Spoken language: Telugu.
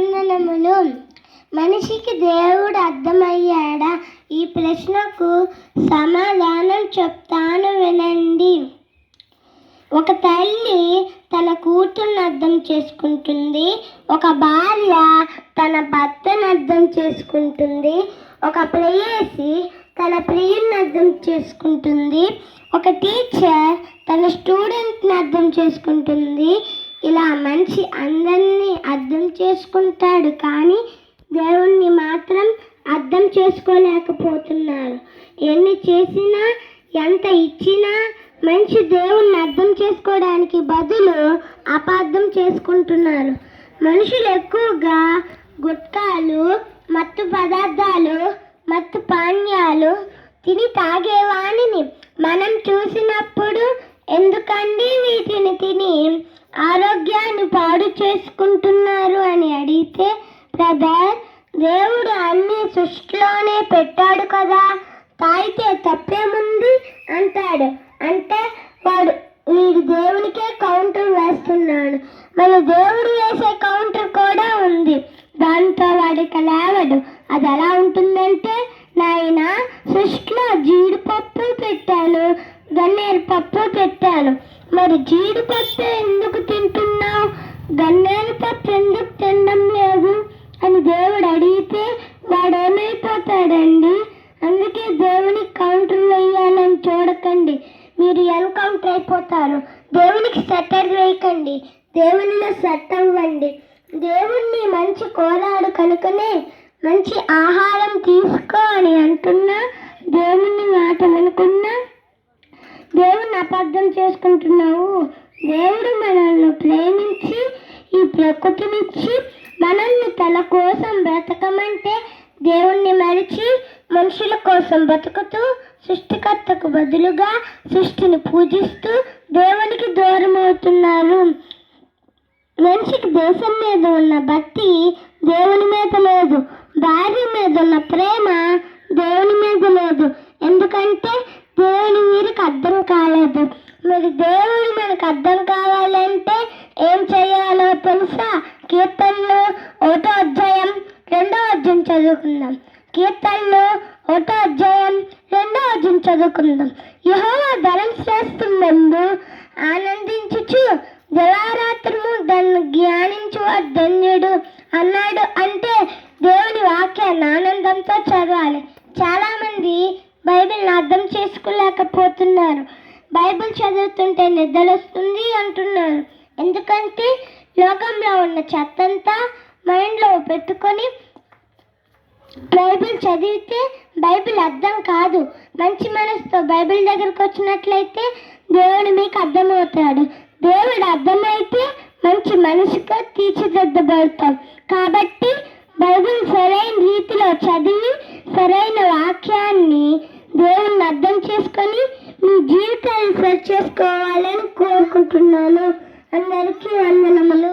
వందనములు మనిషికి దేవుడు అర్థమయ్యాడా? ఈ ప్రశ్నకు సమాధానం చెప్తాను వినండి. ఒక తల్లి తన కూతుర్ని అర్థం చేసుకుంటుంది. ఒక భార్య తన భర్తను అర్థం చేసుకుంటుంది. ఒక ప్రేయసి తన ప్రియుని అర్థం చేసుకుంటుంది. ఒక టీచర్ తన స్టూడెంట్ని అర్థం చేసుకుంటుంది. ఇలా మనిషి అందరినీ అర్థం చేసుకుంటాడు కానీ దేవుణ్ణి మాత్రం అర్థం చేసుకోలేకపోతున్నారు. ఎన్ని చేసినా ఎంత ఇచ్చినా మనిషి దేవుణ్ణి అర్థం చేసుకోవడానికి బదులు అపార్థం చేసుకుంటున్నారు. మనుషులు ఎక్కువగా గుట్కాలు మత్తు పదార్థాలు మత్తు పానీయాలు తిని తాగేవాణిని మనం చూసినప్పుడు ఎందుకండి వీటిని తిని ఆరోగ్యాన్ని పాడు చేసుకుంటున్నారు అని అడిగితే బ్రదర్ దేవుడు అన్ని సృష్టిలోనే పెట్టాడు కదా తాగితే తప్పేముంది? అంటాడు. అంటే వాడు వీడు దేవునికే కౌంటర్ వేస్తున్నాడు. మన దేవుడు వేసే కౌంటర్ కూడా ఉంది. దాంతో వాడికి లేవడు. అది ఎలా ఉంటుందంటే నాయన సృష్టిలో జీడిపప్పు పెట్టాను గన్నేరు పప్పు పెట్టాను. మరి జీడిపప్పు ఎందుకు గన్నేరు పప్పు ఎందుకు తినడం లేదు. అని దేవుడు అడిగితే వాడు ఏమైపోతాడండి అందుకే దేవునికి కౌంటర్ వేయాలని చూడకండి. మీరు ఎన్కౌంటర్ అయిపోతారు. దేవునికి సెటర్ వేయకండి. దేవునిలో సెట్ అవ్వండి. దేవుణ్ణి మంచి కోరాడు కనుకనే మంచి ఆహారం తీసుకో అని అంటున్నా దేవుని మాట అనుకున్నా దేవుణ్ణి అపార్థం చేసుకుంటున్నావు. దేవుడు మనల్ని ప్రేమించి ఈ ప్రకృతినిచ్చి మనల్ని తన కోసం బ్రతకమంటే దేవుణ్ణి మరిచి మనుషుల కోసం బ్రతుకుతూ సృష్టికర్తకు బదులుగా సృష్టిని పూజిస్తూ దేవునికి దూరం అవుతున్నారు మనిషికి దేశం మీద ఉన్న భక్తి దేవుని మీద లేదు భార్య మీద ఉన్న ప్రేమ దేవుని మీద లేదు ఎందుకంటే దేవుని వీరికి అర్థం కాలేదు మరి దేవుడు మనకు అర్థం కావాలంటే ఏం చేయాలో తెలుసా? కీర్తనలు ఒకటో అధ్యాయం రెండో అధ్యాయం చదువుకుందాం. కీర్తనలు ఒకటో అధ్యాయం రెండో అధ్యాయం చదువుకుందాం. యెహోవా ధనం చేస్తున్నందు ఆనందించుచు జలారాత్రము దాన్ని జ్ఞానించు ధన్యుడు అన్నాడు అంటే దేవుని వాక్యాన్ని ఆనందంతో చదవాలి. చాలామంది బైబిల్ని అర్థం చేసుకోలేకపోతున్నారు. బైబిల్ చదువుతుంటే నిద్ర వస్తుంది అంటున్నారు. ఎందుకంటే లోకంలో ఉన్న చెత్తంతా మైండ్లో పెట్టుకొని బైబిల్ చదివితే బైబిల్ అర్థం కాదు. మంచి మనసుతో బైబిల్ దగ్గరకు వచ్చినట్లయితే దేవుడు మీకు అర్థమవుతాడు. దేవుడు అర్థమైతే మంచి మనసుగా తీర్చిదిద్దబడతాం. కాబట్టి సరి చేసుకోవాలని కోరుకుంటున్నాను. అందరికీ వందనములు.